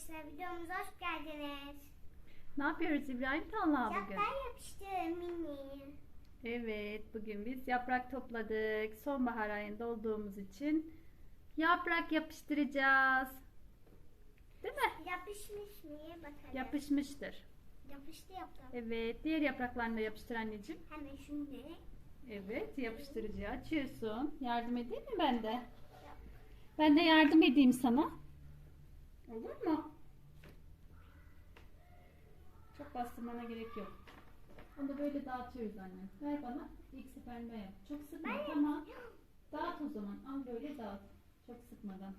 arkadaşlar videomuza hoş geldiniz. Ne yapıyoruz İbrahim Talha bugün? Yaprak yapıştırın mini. Evet, bugün biz yaprak topladık. Sonbahar ayında olduğumuz için yaprak yapıştıracağız. Değil mi? Yapışmış mı? Bakalım. Yapışmıştır. Yapıştı yaprak. Evet, diğer yapraklarını da yapıştır anneciğim. Hemen şimdi. Evet, yapıştırıcıyı açıyorsun. Yardım edeyim mi ben de? Ben de yardım edeyim sana. Olur mu? Çok bastırmana gerek yok. Onu da böyle dağıtıyoruz anne. Ver bana. İlk seferinde yap. Çok sıkma Ben tamam. Dağıt o zaman. Al böyle dağıt. Çok sıkmadan.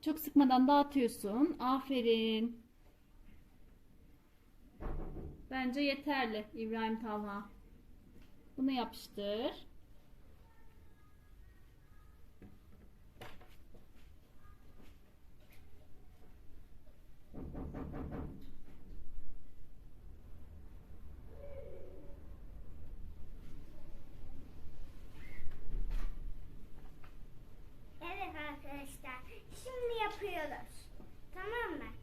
Çok sıkmadan dağıtıyorsun. Aferin. Bence yeterli İbrahim Talha. Bunu yapıştır. Evet arkadaşlar. Şimdi yapıyoruz. Tamam mı?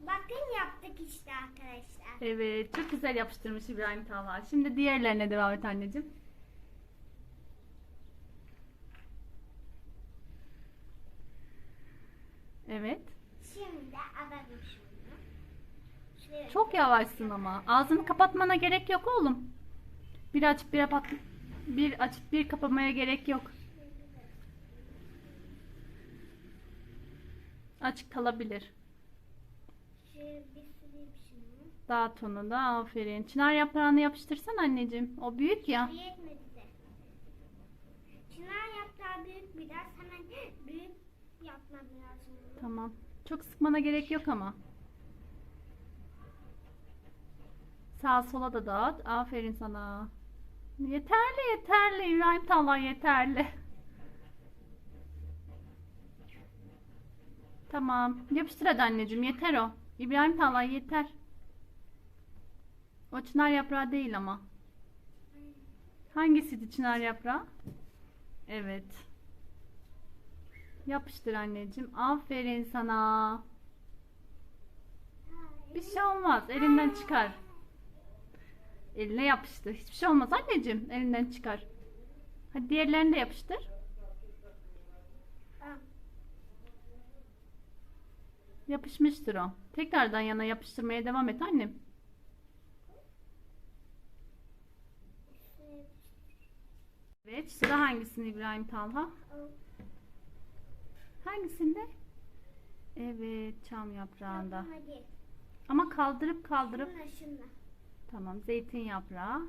Bakın yaptık işte arkadaşlar. Evet, çok güzel yapıştırmış İbrahim Talha. Şimdi diğerlerine devam et anneciğim. Evet. Şimdi alalım şunu. Çok yavaşsın ama. Ağzını kapatmana gerek yok oğlum. Bir açıp bir kapat bir açıp bir kapamaya gerek yok. Açık kalabilir. şöyle bir süreyim şunu. Dağıt onu da aferin. Çınar yaprağını yapıştırsan anneciğim. O büyük ya. De. Çınar yaprağı büyük biraz. Hemen büyük yapmam lazım. Tamam. Çok sıkmana gerek yok ama. Sağa sola da dağıt. Aferin sana. Yeterli yeterli. İbrahim Talha yeterli. Tamam. Yapıştır hadi anneciğim. Yeter o. İbrahim Talha yeter. O çınar yaprağı değil ama. Hangisiydi çınar yaprağı? Evet. Yapıştır anneciğim. Aferin sana. Bir şey olmaz. Elinden çıkar. Eline yapıştır. Hiçbir şey olmaz anneciğim. Elinden çıkar. Hadi diğerlerini de yapıştır. Tamam. Yapışmıştır o. Tekrardan yana yapıştırmaya devam et annem. Evet. Sıra hangisini İbrahim Talha? Hangisinde? Evet. Çam yaprağında. Ama kaldırıp kaldırıp Şunla şunla. Tamam zeytin yaprağı.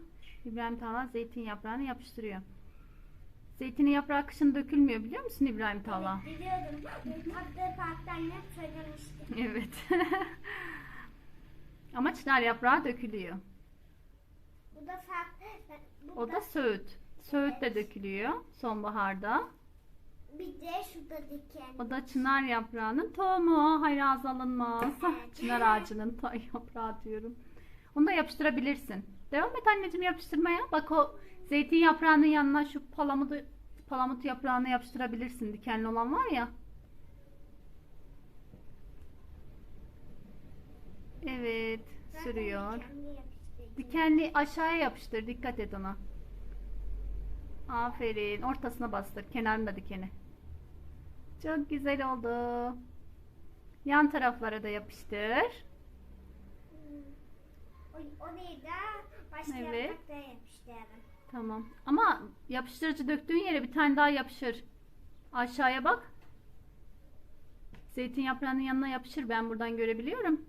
İbrahim Talha zeytin yaprağını yapıştırıyor. Zeytinin yaprağı kışın dökülmüyor biliyor musun İbrahim Talha? Evet, biliyordum. Tatlı parkta annem söylemişti. Evet. Ama çınar yaprağı dökülüyor. Bu da farklı. Bu O da söğüt. Söğüt de dökülüyor sonbaharda. bir de şurada diken. O da çınar yaprağının tohumu. Hayır ağız alınmaz. Çınar ağacının yaprağı diyorum. Onu da yapıştırabilirsin. Devam et anneciğim yapıştırmaya. Bak o zeytin yaprağının yanına şu palamudu, palamut yaprağını yapıştırabilirsin. Dikenli olan var ya. Evet. Zaten Sürüyor. dikenli aşağıya yapıştır. Dikkat et ona. Aferin. Ortasına bastır. Kenarında dikeni. Çok güzel oldu. Yan taraflara da yapıştır. O, o değil de başka Evet. yaprakta yapıştırdım. Tamam. Ama yapıştırıcı döktüğün yere bir tane daha yapışır. Aşağıya bak. Zeytin yaprağının yanına yapışır. Ben buradan görebiliyorum.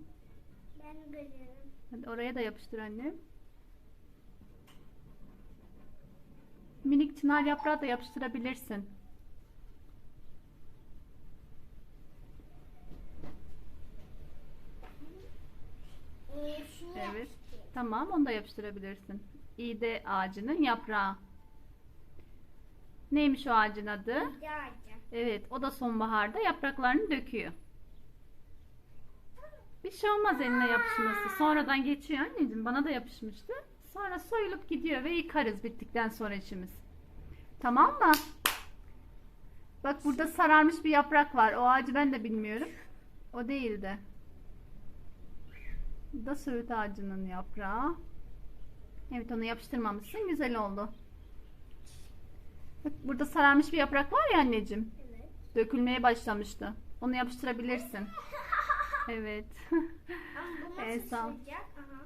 Ben görüyorum. Hadi oraya da yapıştır annem. Minik çınar yaprağı da yapıştırabilirsin. Ee, Evet. Tamam onu da yapıştırabilirsin. İğde ağacının yaprağı. Neymiş o ağacın adı? Bir de ağacı. Evet o da sonbaharda yapraklarını döküyor. Bir şey olmaz eline yapışması. Sonradan geçiyor anneciğim. Bana da yapışmıştı. Sonra soyulup gidiyor ve yıkarız bittikten sonra içimiz. Tamam mı? Bak burada sararmış bir yaprak var. O ağacı ben de bilmiyorum. O değildi. Da söğüt ağacının yaprağı. Evet onu yapıştırmamışsın. Güzel oldu. Bak burada sararmış bir yaprak var ya anneciğim. Evet. Dökülmeye başlamıştı. Onu yapıştırabilirsin. Evet. Nasıl son. sıcak? Aha.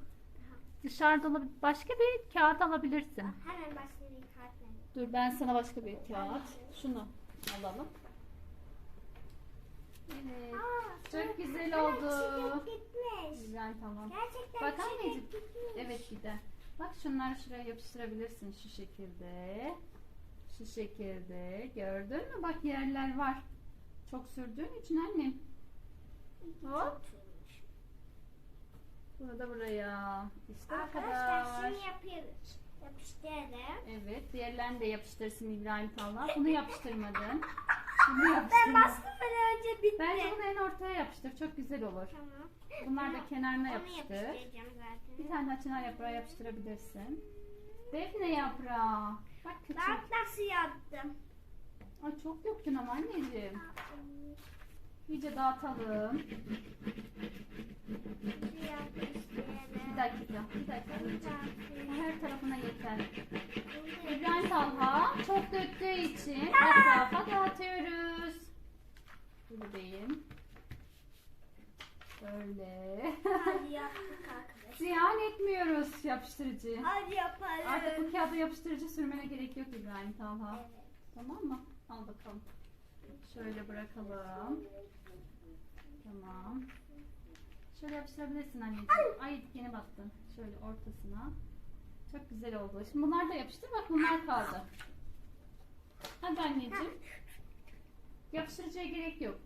Dışarıda. Başka bir kağıt alabilirsin. Hemen başka bir verin. Dur ben sana başka bir kağıt. Şunu alalım. Evet. Aa, Çok güzel oldu. gitmiş. Güzel tamam. Gerçekten Bak anneciğim. gitmiş. Evet de. Bak şunları şuraya yapıştırabilirsin şu şekilde. Şu şekilde. Gördün mü? Bak yerler var. Çok sürdüğün için annem. Hop. Bunu da buraya. İşte Arkadaşlar kadar. şimdi yapıyoruz. Yapıştırdım. Evet. Diğerlerini de yapıştırsın İbrahim Talha. Bunu yapıştırmadın. Bunu Ben yapıştırmadın. bastırmadan önce bitti. Bence bunu en ortaya yapıştır. Çok güzel olur. Tamam. Bunlar da kenarına Onu yapıştır. yapıştıracağım zaten. Bir tane daha çınar yaprağı yapıştırabilirsin. Defne yaprağı. Bak küçük. Ben nasıl yaptım? Ay çok döktün ama anneciğim. İyice dağıtalım. Dakika. Bir dakika. Her tarafına yeter. İbrahim Talha çok döktüğü için etrafa dağıtıyoruz. Buradayım. Böyle. Hadi yaptık arkadaşlar. Ziyan etmiyoruz yapıştırıcıyı. Hadi yapalım. Artık bu kağıda yapıştırıcı sürmene gerek yok İbrahim Talha. Evet. Tamam mı? Al bakalım. Şöyle bırakalım. Şöyle yapıştırabilirsin anneciğim. Ay dikeni battı. Şöyle ortasına. Çok güzel oldu. Şimdi bunlar da yapıştır. Bak bunlar kaldı. Hadi anneciğim. Yapıştırıcıya gerek yok.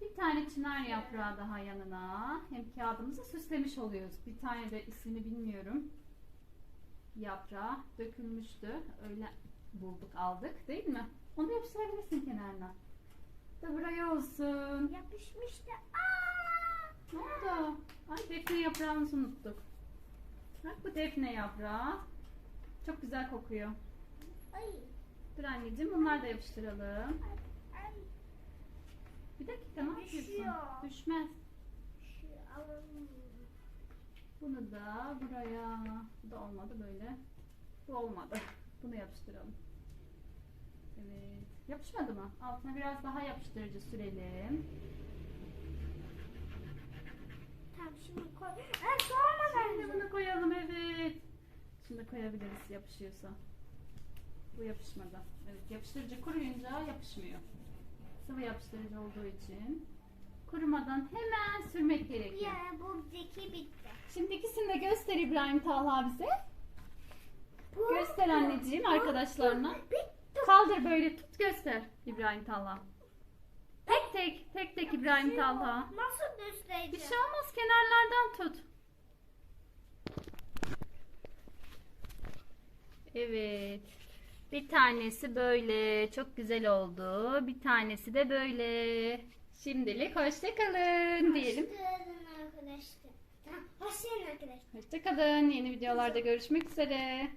Bir tane çınar yaprağı daha yanına. Hem kağıdımızı süslemiş oluyoruz. Bir tane de ismini bilmiyorum. Yaprağı dökülmüştü. Öyle bulduk aldık değil mi? Onu yapıştırabilirsin kenarına. Da buraya olsun. Yapışmıştı. Aa! Ne oldu? Ay defne yaprağımızı unuttuk. Bak bu defne yaprağı. Çok güzel kokuyor. Ay. Dur anneciğim bunları da yapıştıralım. Ay. Bir dakika ne yapıyorsun? Düşmez. Bunu da buraya. Bu da olmadı böyle. Bu olmadı. Bunu yapıştıralım. Evet. Yapışmadı mı? Altına biraz daha yapıştırıcı sürelim. Tamam şimdi koy. Ay soğumadan Şimdi bunu koyalım evet. Şimdi koyabiliriz yapışıyorsa. Bu yapışmadı. Evet yapıştırıcı kuruyunca yapışmıyor. Sıvı yapıştırıcı olduğu için. Kurumadan hemen sürmek gerekiyor. Ya buradaki bitti. Şimdi ikisini de göster İbrahim Talha bize. Bu- Göster anneciğim bu- arkadaşlarına. Bitti. Kaldır böyle tut göster İbrahim Talha. Tek tek tek İbrahim Talha. Nasıl göstereceğim? Bir şey olmaz kenarlardan tut. Evet. Bir tanesi böyle çok güzel oldu. Bir tanesi de böyle. Şimdilik hoşçakalın diyelim. Hoşçakalın arkadaşlar. Hoşçakalın arkadaşlar. Hoşçakalın. Yeni videolarda görüşmek üzere.